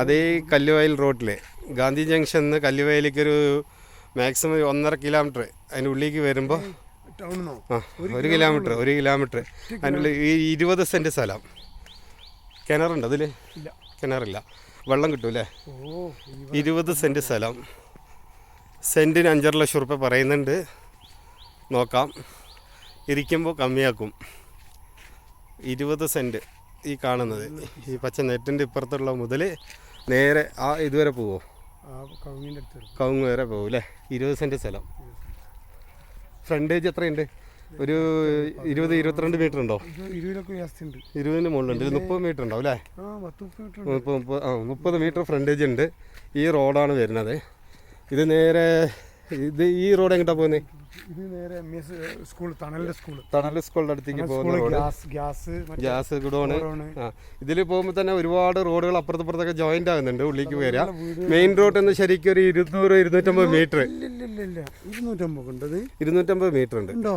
അതേ കല്ലുവയൽ റോഡിലെ ഗാന്ധി ജംഗ്ഷനിൽ നിന്ന് കല്ലുവയലേക്ക് ഒരു മാക്സിമം ഒന്നര കിലോമീറ്റർ അതിന്റെ ഉള്ളിലേക്ക് വരുമ്പോൾ ആ ഒരു കിലോമീറ്റർ ഒരു കിലോമീറ്റർ അതിന്റെ ഉള്ളിൽ ഈ ഇരുപത് സെന്റ് സ്ഥലം. കിണറുണ്ട് അതിൽ കിണറില്ല. വെള്ളം കിട്ടൂലേ ഇരുപത് സെന്റ് സ്ഥലം. സെന്റിന് അഞ്ചര ലക്ഷം റുപ്യ പറയുന്നുണ്ട്. നോക്കാം. ഇരിക്കുമ്പോൾ കമ്മിയാക്കും. ഇരുപത് സെന്റ് ഈ കാണുന്നത്. ഈ പച്ച നെറ്റിന്റെ ഇപ്പുറത്തുള്ള മുതൽ നേരെ ആ ഇതുവരെ പോവോ? കവുങ്ങ് വരെ പോകും അല്ലേ ഇരുപത് സെന്റ് സ്ഥലം. ഫ്രണ്ടേജ് എത്രയുണ്ട്? ഒരു ഇരുപത് ഇരുപത്തിരണ്ട് മീറ്റർ ഉണ്ടോ? ഇരുപതിന് മുകളിലുണ്ട്. മുപ്പത് മീറ്റർ ഉണ്ടാവും അല്ലേ മുപ്പത് മീറ്റർ ഉണ്ട്. മുപ്പത് മുപ്പത് ആ മുപ്പത് മീറ്റർ ഫ്രണ്ടേജ് ഉണ്ട്. ഈ റോഡാണ് വരുന്നത്. ഇത് നേരെ ഇത് ഈ റോഡ് എങ്ങോട്ടാണ് പോകുന്നത്? ഇത് നേരെ എം എസ് സ്കൂൾ തണലിന്റെ സ്കൂൾ. തണൽ സ്കൂളിന്റെ അടുത്തേക്ക് പോകുന്ന road. Gas gas gas godown. ഇതിൽ പോകുമ്പോൾ തന്നെ ഒരുപാട് റോഡുകൾ അപ്പുറത്തപ്പുറത്തൊക്കെ ജോയിന്റ് ആകുന്നുണ്ട് ഉള്ളിലേക്ക് വരിക. മെയിൻ റോഡ് എന്ന് ശരിക്കും ഒരു ഇരുന്നൂറ് ഇരുന്നൂറ്റമ്പത് മീറ്റർ ഇരുന്നൂറ്റമ്പത് ഉണ്ടത് ഇരുന്നൂറ്റമ്പത് മീറ്റർ ഉണ്ട്. ഉണ്ടോ.